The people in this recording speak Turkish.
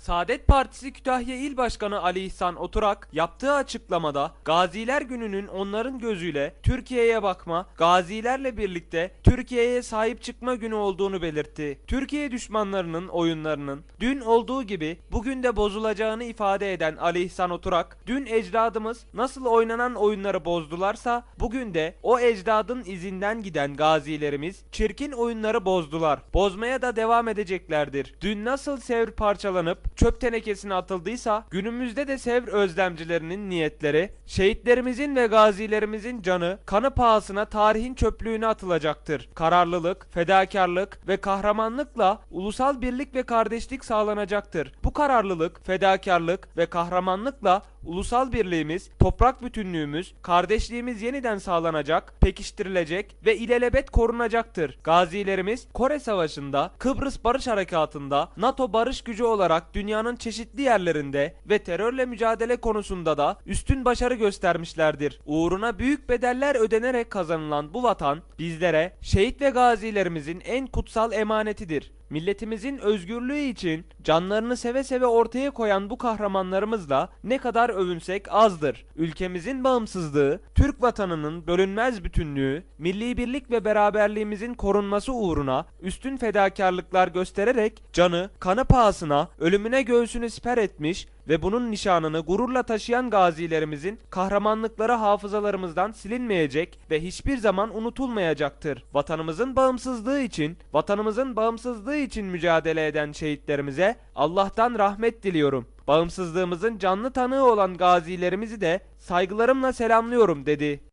Saadet Partisi Kütahya İl Başkanı Ali İhsan Oturak yaptığı açıklamada Gaziler Günü'nün onların gözüyle Türkiye'ye bakma, gazilerle birlikte Türkiye'ye sahip çıkma günü olduğunu belirtti. Türkiye düşmanlarının oyunlarının dün olduğu gibi bugün de bozulacağını ifade eden Ali İhsan Oturak, dün ecdadımız nasıl oynanan oyunları bozdularsa bugün de o ecdadın izinden giden gazilerimiz çirkin oyunları bozdular. Bozmaya da devam edeceklerdir. Dün nasıl Sevr parçalanıp çöp tenekesine atıldıysa günümüzde de Sevr özlemcilerinin niyetleri, şehitlerimizin ve gazilerimizin canı kanı pahasına tarihin çöplüğüne atılacaktır. Kararlılık, fedakarlık ve kahramanlıkla ulusal birlik ve kardeşlik sağlanacaktır. Bu kararlılık, fedakarlık ve kahramanlıkla ulusal birliğimiz, toprak bütünlüğümüz, kardeşliğimiz yeniden sağlanacak, pekiştirilecek ve ilelebet korunacaktır. Gazilerimiz Kore Savaşı'nda, Kıbrıs Barış Harekatı'nda, NATO barış gücü olarak dünyanın çeşitli yerlerinde ve terörle mücadele konusunda da üstün başarı göstermişlerdir. Uğruna büyük bedeller ödenerek kazanılan bu vatan bizlere şehit ve gazilerimizin en kutsal emanetidir. Milletimizin özgürlüğü için canlarını seve seve ortaya koyan bu kahramanlarımızla ne kadar övünsek azdır. Ülkemizin bağımsızlığı, Türk vatanının bölünmez bütünlüğü, milli birlik ve beraberliğimizin korunması uğruna üstün fedakarlıklar göstererek canı, kanı pahasına, ölümüne göğsünü siper etmiş ve bunun nişanını gururla taşıyan gazilerimizin kahramanlıkları hafızalarımızdan silinmeyecek ve hiçbir zaman unutulmayacaktır. Vatanımızın bağımsızlığı için, vatanımızın bağımsızlığı için mücadele eden şehitlerimize Allah'tan rahmet diliyorum. Bağımsızlığımızın canlı tanığı olan gazilerimizi de saygılarımla selamlıyorum dedi.